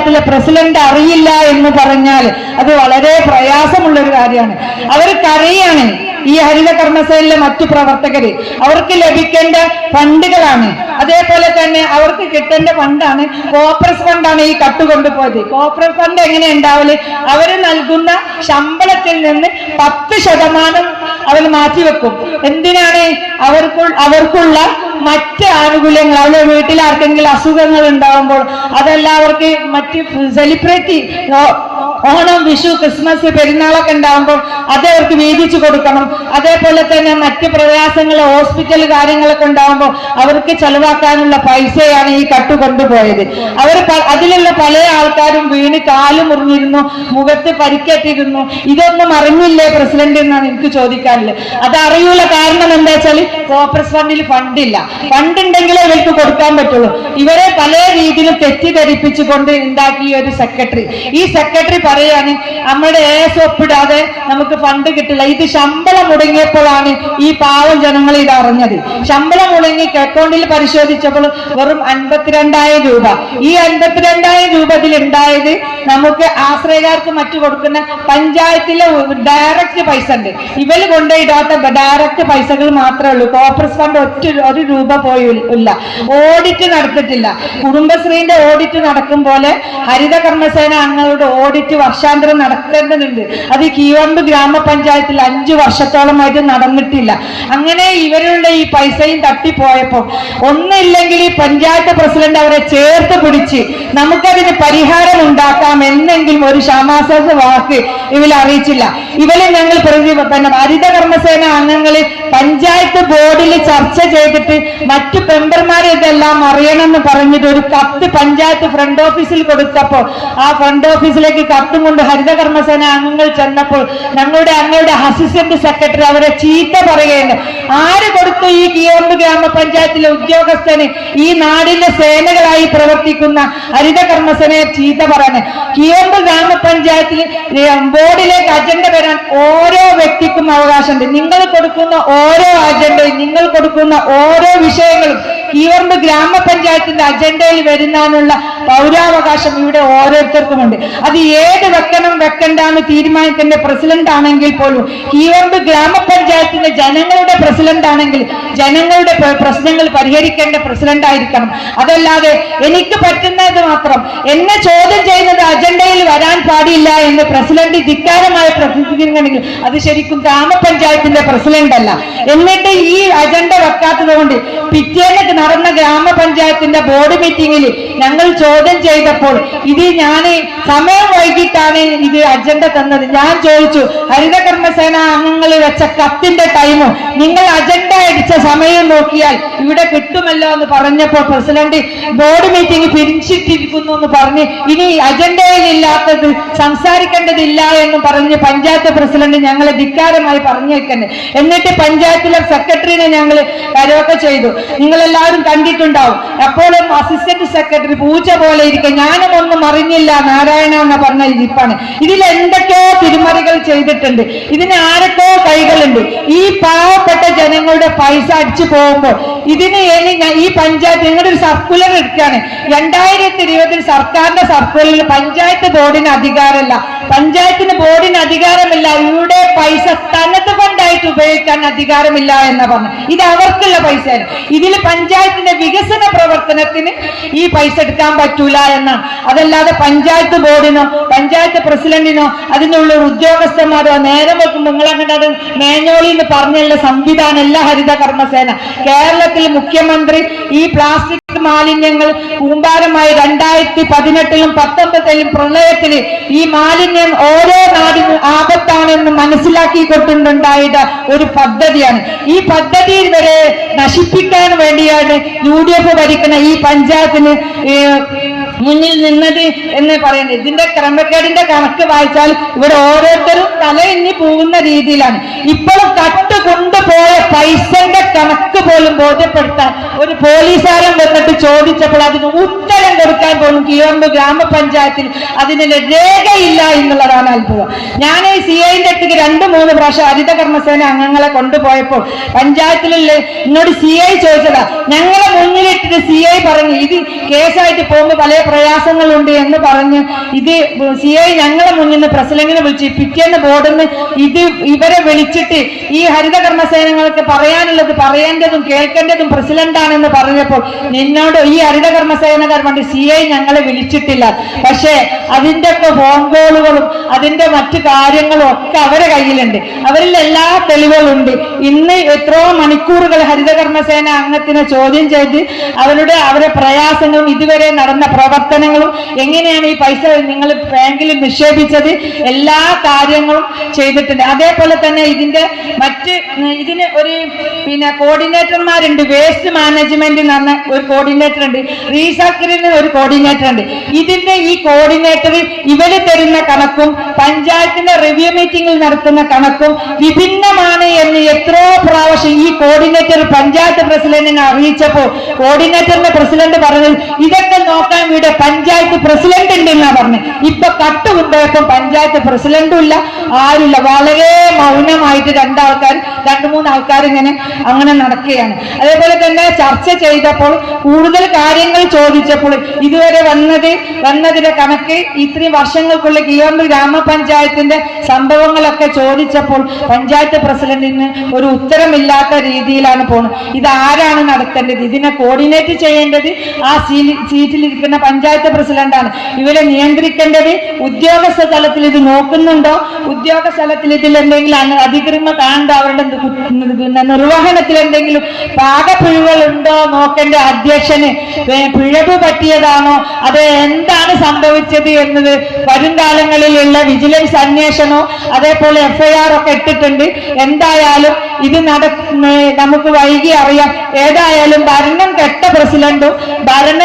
ഗ്രാമപഞ്ചായത്തിലെ പ്രസിഡന്റ് അറിയില്ല എന്ന് പറഞ്ഞാൽ അത് വളരെ പ്രയാസമുള്ള ഒരു കാര്യമാണ്. അവർ ഈ ഹരിത കർമ്മസേനയിലെ മറ്റു പ്രവർത്തകര് അവർക്ക് ലഭിക്കേണ്ട ഫണ്ടുകളാണ്. അതേപോലെ തന്നെ അവർക്ക് കിട്ടേണ്ട ഫണ്ടാണ് കോപ്രസ് ഫണ്ടാണ് ഈ കട്ട് കൊണ്ടുപോയത്. ഫണ്ട് എങ്ങനെ ഉണ്ടാവൽ? അവർ നൽകുന്ന ശമ്പളത്തിൽ നിന്ന് പത്ത് ശതമാനം അവർ മാറ്റിവെക്കും. എന്തിനാണ്? അവർക്ക് അവർക്കുള്ള മറ്റ് ആനുകൂല്യങ്ങൾ അവരുടെ വീട്ടിൽ ആർക്കെങ്കിലും അസുഖങ്ങൾ ഉണ്ടാവുമ്പോൾ അതെല്ലാം അവർക്ക് മറ്റ് സെലിബ്രിറ്റി ഓണം വിഷു ക്രിസ്മസ് പെരുന്നാളൊക്കെ ഉണ്ടാവുമ്പോൾ അത് അവർക്ക് വീതിച്ചു കൊടുക്കണം. അതേപോലെ തന്നെ മറ്റ് പ്രയാസങ്ങൾ ഹോസ്പിറ്റൽ കാര്യങ്ങളൊക്കെ ഉണ്ടാവുമ്പോൾ അവർക്ക് ചെലവാക്കാനുള്ള പൈസയാണ് ഈ കട്ട് കൊണ്ടുപോയത്. അവർ അതിലുള്ള പല ആൾക്കാരും വീണ് കാൽ മുറിഞ്ഞിരുന്നു മുഖത്ത് പരിക്കേറ്റിരുന്നു. ഇതൊന്നും അറിഞ്ഞില്ലേ പ്രസിഡന്റ് എന്നാണ് എനിക്ക് ചോദിക്കാനുള്ളത്. അത് അറിയൂല കാരണം എന്താ വെച്ചാൽ കോപ്പറേറ്റ് ഫണ്ടിൽ ഫണ്ടില്ല. ഫണ്ട് ഉണ്ടെങ്കിലേ ഇവർക്ക് കൊടുക്കാൻ പറ്റുള്ളൂ. ഇവരെ പല രീതിയിലും തെറ്റിദ്ധരിപ്പിച്ചുകൊണ്ട് ഉണ്ടാക്കിയ ഒരു സെക്രട്ടറി. ഈ സെക്രട്ടറി പറയാണ് നമ്മുടെ ഏസ് ഒപ്പിടാതെ നമുക്ക് ഫണ്ട് കിട്ടില്ല. ഇത് ശമ്പളം മുടങ്ങിയപ്പോഴാണ് ഈ പാവം ജനങ്ങൾ ഇത് അറിഞ്ഞത്. ശമ്പളം മുടങ്ങി അക്കൗണ്ടിൽ പരിശോധിച്ചപ്പോൾ വെറും അൻപത്തിരണ്ടായിരം രൂപ. ഈ അൻപത്തിരണ്ടായിരം രൂപ ഇതിൽ ഉണ്ടായത് നമുക്ക് ആശ്രയകാർക്ക് മറ്റു കൊടുക്കുന്ന പഞ്ചായത്തിലെ ഡയറക്റ്റ് പൈസ ഉണ്ട്. ഇവർ കൊണ്ടുപോയിടാത്ത ഡയറക്റ്റ് പൈസകൾ മാത്രമേ ഉള്ളൂ. കോപ്പറേറ്റ് ഫണ്ട് ഒറ്റ ഒരു രൂപ പോയില്ല ഓഡിറ്റ് നടത്തിട്ടില്ല കുടുംബശ്രീന്റെ ഓഡിറ്റ് നടക്കും പോലെ ഹരിത കർമ്മസേന അംഗങ്ങളുടെ ഓഡിറ്റ് വർഷാന്തരം നടത്തേണ്ടതുണ്ട് അത് കീവമ്പ് ഗ്രാമപഞ്ചായത്തിൽ അഞ്ചു വർഷത്തോളമായിട്ട് നടന്നിട്ടില്ല. അങ്ങനെ ഇവരുടെ ഈ പൈസയും തട്ടിപ്പോയപ്പോൾ ഒന്നില്ലെങ്കിൽ ഈ പഞ്ചായത്ത് പ്രസിഡന്റ് അവരെ ചേർത്ത് പിടിച്ച് നമുക്കതിന് പരിഹാരം ഉണ്ടാക്കാം എന്നെങ്കിലും ഒരു ക്ഷമാശ്വാസ വാക്ക് ഇവരെ അറിയിച്ചില്ല ഇവരെ ഞങ്ങൾ പ്രതി പിന്നെ ഹരിത കർമ്മസേന അംഗങ്ങൾ പഞ്ചായത്ത് ബോർഡിൽ ചർച്ച ചെയ്തിട്ട് മറ്റു മെമ്പർമാരെ ഇതെല്ലാം അറിയണമെന്ന് പറഞ്ഞിട്ട് ഒരു കത്ത് പഞ്ചായത്ത് ഫ്രണ്ട് ഓഫീസിൽ കൊടുത്തപ്പോൾ ആ ഫ്രണ്ട് ഓഫീസിലേക്ക് കത്തും കൊണ്ട് ഹരിതകർമ്മസേന അംഗങ്ങൾ ചെന്നപ്പോൾ ഞങ്ങളുടെ അങ്ങയുടെ അസിസ്റ്റന്റ് സെക്രട്ടറി അവരെ ചീത്ത പറയുകയുണ്ട്. ആര് കൊടുത്തു ഈ കിയോമ്പ് ഗ്രാമപഞ്ചായത്തിലെ ഉദ്യോഗസ്ഥന് ഈ നാടിന്റെ സേനകളായി പ്രവർത്തിക്കുന്ന ഹരിതകർമ്മസേനയെ ചീത്ത പറയാന് കിയോമ്പ് ഗ്രാമപഞ്ചായത്തിൽ ബോർഡിലേക്ക് അജണ്ട വരാൻ ഓരോ വ്യക്തിക്കും അവകാശമുണ്ട്. നിങ്ങൾ കൊടുക്കുന്ന ഓരോ അജണ്ടയും നിങ്ങൾ കൊടുക്കുന്ന ഓരോ വിഷയങ്ങളും കീവർമ്പ് ഗ്രാമപഞ്ചായത്തിന്റെ അജണ്ടയിൽ വരുന്നതിനുള്ള പൗരാവകാശം ഇവിടെ ഓരോരുത്തർക്കുമുണ്ട്. അത് ഏത് വെക്കണം വെക്കണ്ടെന്ന് തീരുമാനിക്കേണ്ട പ്രസിഡന്റ് ആണെങ്കിൽ പോലും കീവർമ്പ് ഗ്രാമപഞ്ചായത്തിന്റെ ജനങ്ങളുടെ പ്രസിഡന്റ് ആണെങ്കിൽ ജനങ്ങളുടെ പ്രശ്നങ്ങൾ പരിഹരിക്കേണ്ട പ്രസിഡന്റ് ആയിരിക്കണം. അതല്ലാതെ എനിക്ക് പറ്റുന്നത് മാത്രം എന്നെ വരാൻ പാടില്ല എന്ന് പ്രസിഡന്റ് ധിക്കാരമായി പ്രസിദ്ധീകരിക്കണമെങ്കിൽ അത് ശരിക്കും ഗ്രാമപഞ്ചായത്തിന്റെ പ്രസിഡന്റ് അല്ല. എന്നിട്ട് ഈ അജണ്ട വെക്കാത്തത് കൊണ്ട് പിറ്റേന്ന് നടന്ന ഗ്രാമപഞ്ചായത്തിന്റെ ബോർഡ് മീറ്റിംഗിൽ ഞങ്ങൾ ചോദ്യം ചെയ്തപ്പോൾ ഇത് ഞാൻ സമയം വൈകിട്ടാണ് ഇത് അജണ്ട തന്നത്. ഞാൻ ചോദിച്ചു ഹരിതകർമ്മസേന അംഗങ്ങൾ വെച്ച കത്തിന്റെ ടൈമും നിങ്ങൾ അജണ്ട അടിച്ച സമയം നോക്കിയാൽ ഇവിടെ കിട്ടുമല്ലോ എന്ന് പറഞ്ഞപ്പോൾ പ്രസിഡന്റ് ബോർഡ് മീറ്റിംഗ് പിരിച്ചിട്ടിരിക്കുന്നു എന്ന് പറഞ്ഞ് ഇനി അജണ്ടയിൽ ഇല്ലാത്തത് സംസാരിക്കേണ്ടതില്ല എന്ന് പറഞ്ഞ് പഞ്ചായത്ത് പ്രസിഡന്റ് ഞങ്ങളെ ധിക്കാരമായി പറഞ്ഞേക്കന്നെ. എന്നിട്ട് പഞ്ചായത്തിലെ സെക്രട്ടറിനെ ഞങ്ങൾ കരോക്കെ ചെയ്തു. നിങ്ങളെല്ലാവരും കണ്ടിട്ടുണ്ടാവും. അപ്പോഴും അസിസ്റ്റന്റ് സെക്രട്ടറി പൂച്ച പോലെ ഇരിക്കുക. ഞാനും ഒന്നും അറിഞ്ഞില്ല. നാരായണ എന്ന് പറഞ്ഞ ഇരിപ്പാണ് ഇതിൽ എന്തൊക്കെയോ തിരുമറികൾ ചെയ്തിട്ടുണ്ട്. ഇതിന് ആരൊക്കെയോ കൈകളുണ്ട്. ഈ പാവപ്പെട്ട ജനങ്ങളുടെ പൈസ അടിച്ചു പോകുമ്പോൾ ഇതിന് ഇനി ഈ പഞ്ചായത്ത് നിങ്ങളുടെ ഒരു സർക്കുലർ എടുക്കുകയാണ്. രണ്ടായിരത്തി ഇരുപതിൽ സർക്കാരിന്റെ സർക്കുലറിൽ പഞ്ചായത്ത് ബോർഡിന് അധികാരമില്ല. പഞ്ചായത്തിന് ബോർഡിന് അധികാരമില്ല. ഇവിടെ പൈസ തനത് ഫണ്ടായിട്ട് ഉപയോഗിക്കാൻ അധികാരമില്ല എന്ന് പറഞ്ഞു ഇത് അവർക്കുള്ള പൈസയാണ്. ഇതിൽ പഞ്ചായത്തിന്റെ വികസന പ്രവർത്തനത്തിന് ഈ പൈസ എടുക്കാൻ പറ്റൂല എന്നാണ് അതല്ലാതെ പഞ്ചായത്ത് ബോർഡിനോ പഞ്ചായത്ത് പ്രസിഡന്റിനോ അതിനുള്ള ഉദ്യോഗസ്ഥന്മാരോ നേരം വെക്കുമ്പോൾ നിങ്ങൾ അങ്ങോട്ട് മേഞ്ഞോളി എന്ന് പറഞ്ഞുള്ള സംവിധാനം എല്ലാ ഹരിത കർമ്മസേന കേരളത്തിൽ മുഖ്യമന്ത്രി ഈ പ്ലാസ്റ്റിക് മാലിന്യങ്ങൾ കൂമ്പാരമായി രണ്ടായിരത്തി പതിനെട്ടിലും പത്തൊമ്പതിലും പ്രളയത്തിന് ഈ മാലിന്യം ഓരോ നാടിനും ആപത്താണെന്ന് മനസ്സിലാക്കി കൊണ്ടുണ്ടായത് ഒരു പദ്ധതിയാണ്. ഈ പദ്ധതി വരെ നശിപ്പിക്കാൻ വേണ്ടിയാണ് യു ഡി എഫ് ഭരിക്കുന്ന ഈ പഞ്ചായത്തിന് മുന്നിൽ നിന്നത് എന്ന് പറയുന്നത്. ഇതിന്റെ ക്രമക്കേടിന്റെ കണക്ക് വായിച്ചാൽ ഇവിടെ ഓരോരുത്തരും തലയിഞ്ഞു പോകുന്ന രീതിയിലാണ്. ഇപ്പോഴും കട്ട് കൊണ്ടുപോയ പൈസന്റെ കണക്ക് പോലും ബോധ്യപ്പെടുത്താൻ ഒരു പോലീസുകാരൻ വന്നിട്ട് പ്രസിഡന്റിനോട് ചോദിച്ചപ്പോൾ അതിന് ഉത്തരം കൊടുക്കാൻ പോലും കീഴമ്പ് ഗ്രാമപഞ്ചായത്തിൽ അതിന് രേഖയില്ല എന്നുള്ളതാണ് അത്ഭുതം ഞാൻ ഈ സി ഐന്റെ അടുത്തേക്ക് രണ്ട് മൂന്ന് പ്രാവശ്യം ഹരിത കർമ്മസേന അംഗങ്ങളെ കൊണ്ടുപോയപ്പോൾ പഞ്ചായത്തിലുള്ള എന്നോട് സി ഐ ചോദിച്ചതാ. ഞങ്ങളെ മുന്നിലിട്ടിട്ട് സി ഐ പറഞ്ഞു ഇത് കേസായിട്ട് പോകുമ്പോൾ പല പ്രയാസങ്ങളുണ്ട് എന്ന് പറഞ്ഞ് ഇത് സി ഐ ഞങ്ങളെ മുന്നിൽ നിന്ന് പ്രസിഡന്റിനെ വിളിച്ച് പിറ്റേന്ന് ബോർഡിൽ നിന്ന് ഇത് ഇവരെ വിളിച്ചിട്ട് ഈ ഹരിത കർമ്മസേനകൾക്ക് പറയാനുള്ളത് പറയേണ്ടതും കേൾക്കേണ്ടതും പ്രസിഡന്റാണെന്ന് പറഞ്ഞപ്പോൾ നിന്നോട് ഈ ഹരിത കർമ്മസേനക്കാർ പണ്ട് സി ഐ ഞങ്ങളെ വിളിച്ചിട്ടില്ല. പക്ഷേ അതിന്റെ ഒക്കെ ഫോൺ കോളുകളും അതിന്റെ മറ്റു കാര്യങ്ങളും ഒക്കെ അവരെ കയ്യിലുണ്ട്. അവരിൽ എല്ലാ തെളിവുകളും ഉണ്ട്. ഇന്ന് എത്രയോ മണിക്കൂറുകൾ ഹരിത കർമ്മസേന അംഗത്തിനെ ചോദ്യം ചെയ്ത് അവരുടെ അവരുടെ പ്രയാസങ്ങളും ഇതുവരെ നടന്ന പ്രവർത്തനങ്ങളും എങ്ങനെയാണ് ഈ പൈസ നിങ്ങൾ ബാങ്കിൽ നിക്ഷേപിച്ചത് എല്ലാ കാര്യങ്ങളും ചെയ്തിട്ടുണ്ട്. അതേപോലെ തന്നെ ഇതിന്റെ മറ്റ് ഇതിന് ഒരു പിന്നെ കോർഡിനേറ്റർമാരുണ്ട് വേസ്റ്റ് മാനേജ്മെന്റ് എന്ന് ഒരു കോർഡിനേറ്റർ ഉണ്ട്. റീസാക്കിന് ഒരു കോർഡിനേറ്റർ ഉണ്ട്. ഇതിന്റെ ഈ കോർഡിനേറ്റർ ഇവർ തരുന്ന കണക്കും പഞ്ചായത്തിന്റെ റിവ്യൂ മീറ്റിംഗിൽ നടത്തുന്ന കണക്കും വിഭിന്നമാണ് എന്ന് എത്രയോ പ്രാവശ്യം ഈ കോർഡിനേറ്റർ പഞ്ചായത്ത് പ്രസിഡന്റിനെ അറിയിച്ചപ്പോൾ കോർഡിനേറ്ററിന്റെ പ്രസിഡന്റ് പറഞ്ഞത് ഇതൊക്കെ നോക്കാൻ ഇവിടെ പഞ്ചായത്ത് പ്രസിഡന്റ് ഉണ്ട് എന്നാ പറഞ്ഞത്. ഇപ്പൊ കട്ട് കൊണ്ടുപോയപ്പോ പഞ്ചായത്ത് പ്രസിഡന്റും ഇല്ല ആരുമില്ല വളരെ മൗനമായിട്ട് രണ്ടാൾക്കാർ രണ്ടു മൂന്ന് ആൾക്കാർ ഇങ്ങനെ അങ്ങനെ നടക്കുകയാണ്. അതേപോലെ തന്നെ ചർച്ച ചെയ്തപ്പോൾ കൂടുതൽ കാര്യങ്ങൾ ചോദിച്ചപ്പോൾ ഇതുവരെ വന്നത് വന്നതിന്റെ കണക്ക് ഇത്രയും വർഷങ്ങൾക്കുള്ള കിയോമ്പ് ഗ്രാമപഞ്ചായത്തിന്റെ സംഭവങ്ങളൊക്കെ ചോദിച്ചപ്പോൾ പഞ്ചായത്ത് പ്രസിഡന്റിന് ഒരു ഉത്തരമില്ലാത്ത രീതിയിലാണ് പോകുന്നത്. ഇത് ആരാണ് നടത്തേണ്ടത്? ഇതിനെ കോർഡിനേറ്റ് ചെയ്യേണ്ടത് ആ സീറ്റിലിരിക്കുന്ന പഞ്ചായത്ത് പ്രസിഡന്റാണ്. ഇവരെ നിയന്ത്രിക്കേണ്ടത് ഉദ്യോഗസ്ഥ തലത്തിൽ ഇത് നോക്കുന്നുണ്ടോ? ഉദ്യോഗസ്ഥ തലത്തിൽ ഇതിൽ എന്തെങ്കിലും അതിക്രമം കാണുന്നുണ്ടോ? അവരുടെ നിർവഹണത്തിൽ എന്തെങ്കിലും പാകപ്പിഴുകൾ ഉണ്ടോ? നോക്കേണ്ട അധ്യക്ഷന് പി- പിഴവ് പറ്റിയതാണോ? അത് എന്താണ് സംഭവിച്ചത് എന്നത് വരും കാലങ്ങളിലുള്ള വിജിലൻസ് അന്വേഷണവും അതേപോലെ എഫ്ഐആർ ഒക്കെ ഇട്ടിട്ടുണ്ട്. എന്തായാലും ഇത് നട നമുക്ക് വൈകി അറിയാം. ഏതായാലും ഭരണം കെട്ട പ്രസിഡന്റും ഭരണ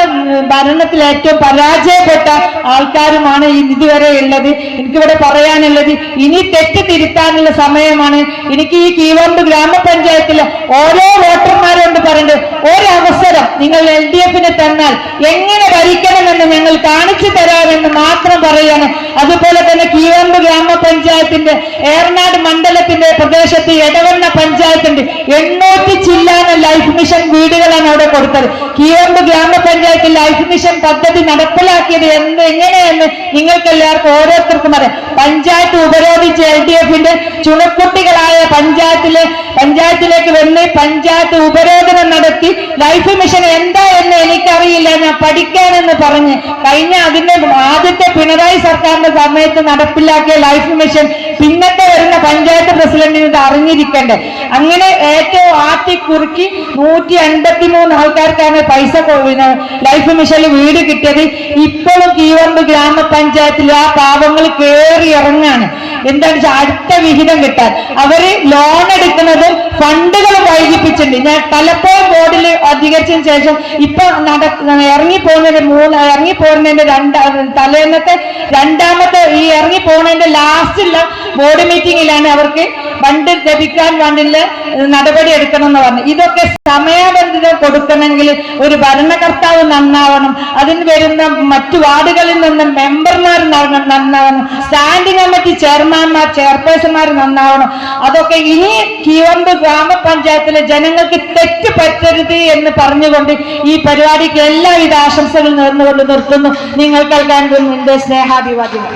ഭരണത്തിൽ ഏറ്റവും പരാജയപ്പെട്ട ആൾക്കാരുമാണ് ഇതുവരെ ഉള്ളത്. എനിക്കിവിടെ പറയാനുള്ളത് ഇനി തെറ്റ് തിരുത്താനുള്ള സമയമാണ്. എനിക്ക് ഈ കീവമ്പ് ഗ്രാമപഞ്ചായത്തിലെ ഓരോ വോട്ടർമാരോട് പറയുന്നത് ഒരവസരം നിങ്ങൾ എൽ ഡി എഫിന് തന്നാൽ എങ്ങനെ ഭരിക്കണമെന്ന് ഞങ്ങൾ കാണിച്ചു തരാമെന്ന് മാത്രം പറയാണ് അതുപോലെ തന്നെ കീഴമ്പ് ഗ്രാമപഞ്ചായത്തിന്റെ ഏർനാട് മണ്ഡലത്തിന്റെ പ്രദേശത്ത് എടവണ്ണ പഞ്ചായത്തിന്റെ എണ്ണൂറ്റി ചില്ലാന ലൈഫ് മിഷൻ വീടുകളാണ് അവിടെ കൊടുത്തത്. കീഴമ്പ് ഗ്രാമപഞ്ചായത്തിൽ ലൈഫ് മിഷൻ പദ്ധതി നടപ്പിലാക്കിയത് എന്ത് എങ്ങനെയെന്ന് നിങ്ങൾക്ക് എല്ലാവർക്കും ഓരോരുത്തർക്കും അറിയാം. പഞ്ചായത്ത് ഉപരോധിച്ച് എൽ ഡി എഫിന്റെ ചുണക്കുട്ടികളായ പഞ്ചായത്തിലെ പഞ്ചായത്തിലേക്ക് വന്ന് പഞ്ചായത്ത് ഉപരോധനം നടത്തി ലൈഫ് മിഷൻ എന്താ എന്ന് എനിക്കറിയില്ല ഞാൻ പഠിക്കാനെന്ന് പറഞ്ഞ് കഴിഞ്ഞ അതിന്റെ ആദ്യത്തെ പിണറായി സർക്കാരിന്റെ സമയത്ത് നടപ്പിലാക്കിയ ലൈഫ് മിഷൻ പിന്നത്തെ വരുന്ന പഞ്ചായത്ത് പ്രസിഡന്റിന് ഇത് അറിഞ്ഞിരിക്കണ്ടേ. അങ്ങനെ ഏറ്റവും ആറ്റി കുറുക്കി നൂറ്റി അൻപത്തി മൂന്ന് ആൾക്കാർക്കാണ് പൈസ ലൈഫ് മിഷനിൽ വീട് കിട്ടിയത്. ഇപ്പോഴും കീവമ്പ് ഗ്രാമപഞ്ചായത്തിൽ ആ പാവങ്ങൾ കയറി ഇറങ്ങാണ്. എന്താണ് വെച്ചാൽ അടുത്ത വിഹിതം കിട്ടാൻ? അവർ ലോൺ എടുക്കുന്നത് ഫണ്ടുകൾ വൈകിപ്പിച്ചിട്ടുണ്ട്. ഞാൻ പലപ്പോഴും ബോർഡിൽ അധികരിച്ചതിന് ശേഷം ഇപ്പൊ ഇറങ്ങി പോകുന്നതിന്റെ മൂന്ന് ഇറങ്ങി പോകുന്നതിന്റെ രണ്ടാ തലേന്നത്തെ രണ്ടാമത്തെ ഈ ഇറങ്ങി പോകുന്നതിന്റെ ലാസ്റ്റുള്ള ബോർഡ് മീറ്റിംഗിലാണ് അവർക്ക് ഫണ്ട് ലഭിക്കാൻ വേണ്ടിയുള്ള നടപടി എടുക്കണം എന്ന് പറഞ്ഞു. ഇതൊക്കെ സമയബന്ധിതം കൊടുക്കണമെങ്കിൽ ഒരു ഭരണകർത്താവ് നന്നാവണം. അതിന് വരുന്ന മറ്റു വാർഡുകളിൽ നിന്ന് മെമ്പർമാർ നന്ന- നന്നാവണം. സ്റ്റാൻഡിംഗ് കമ്മിറ്റി ചെയർമാൻമാർ ചെയർപേഴ്സൺമാർ നന്നാവണം. അതൊക്കെ ഇനി കീവമ്പ് ഗ്രാമപഞ്ചായത്തിലെ ജനങ്ങൾക്ക് തെറ്റ് പറ്റരുത് എന്ന് പറഞ്ഞുകൊണ്ട് ഈ പരിപാടിക്ക് എല്ലാവിധ ആശംസകളും നേർന്നുകൊണ്ട് നിർത്തുന്നു. നിങ്ങൾ കേൾക്കാൻ എന്റെ സ്നേഹാഭിവാദ്യങ്ങൾ.